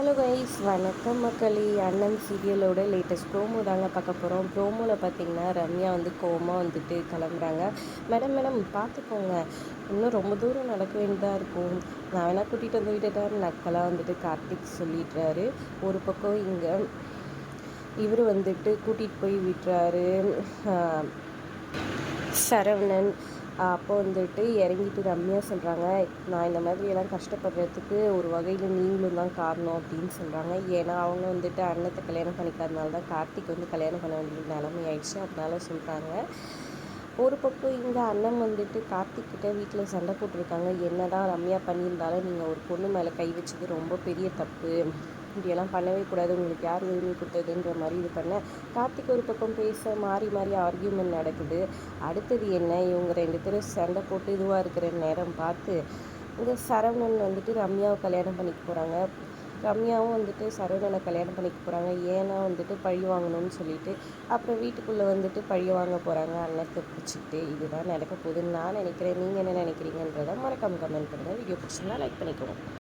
Hello guys வணக்கம் மக்களே. அண்ணன் சீரியலோட லேட்டஸ்ட் ப்ரோமோ தாங்க பார்க்க போகிறோம் ப்ரோமோவில் பார்த்தீங்கன்னா ரம்யா வந்து கோமா வந்துட்டு கிளம்புறாங்க. மேடம் மேடம் பார்த்துக்கோங்க. இன்னும் ரொம்ப தூரம் நடக்க வேண்டியதாக இருக்கும். நான் வேணால் கூட்டிகிட்டு வந்து தான் நக்கலாக வந்துட்டு கார்த்திக் சொல்லிடுறாரு. ஒரு பக்கம் இங்கே இவர் வந்துட்டு கூட்டிகிட்டு போய் விட்டுறாரு. சரவணன் அப்போ வந்துட்டு இறங்கிட்டு ரம்யா சொல்கிறாங்க நான் இந்த மாதிரியெல்லாம் கஷ்டப்படுறதுக்கு ஒரு வகையில் நீங்களும் தான் காரணம் அப்படின்னு சொல்கிறாங்க ஏன்னா அவங்க வந்துட்டு அண்ணத்தை கல்யாணம் பண்ணிக்காதனால தான் கார்த்திக் வந்து கல்யாணம் பண்ண வேண்டிய நிலைமை ஆயிடுச்சு. அதனால சொல்கிறாங்க ஒரு பக்கம் இங்கே அண்ணன் வந்துட்டு கார்த்திக்கிட்ட வீட்டில் சண்டை போட்டிருக்காங்க. என்ன தான் ரம்யா பண்ணியிருந்தாலும் நீங்கள் ஒரு பொண்ணு மேலே கை வச்சது ரொம்ப பெரிய தப்பு. இப்படியெல்லாம் பண்ணவே கூடாது. உங்களுக்கு யார் உரிமை கொடுத்ததுன்ற மாதிரி இது பண்ண கார்த்திக் ஒரு பக்கம் பேச மாறி மாறி ஆர்கியூமெண்ட் நடக்குது. அடுத்தது என்ன? இவங்க ரெண்டு பேரும் சண்டை போட்டு இதுவாக இருக்கிற நேரம் பார்த்து இங்கே சரவணன் வந்துட்டு ரம்யாவை கல்யாணம் பண்ணிக்க போகிறாங்க ரம்யாவும் வந்துட்டு சரவணனை கல்யாணம் பண்ணிக்க போகிறாங்க ஏன்னா வந்துட்டு பழி வாங்கணும்னு சொல்லிட்டு அப்புறம் வீட்டுக்குள்ளே வந்துட்டு பழி வாங்க போகிறாங்க அண்ணத்தை பிடிச்சிக்கிட்டு இதுதான் நடக்க போகுதுன்னு நான் நினைக்கிறேன். நீங்கள் என்ன நினைக்கிறீங்கன்றதை மறக்காமல் கமெண்ட் பண்ணுங்கள் வீடியோ பிடிச்சிருந்தா லைக் பண்ணிக்கோங்க.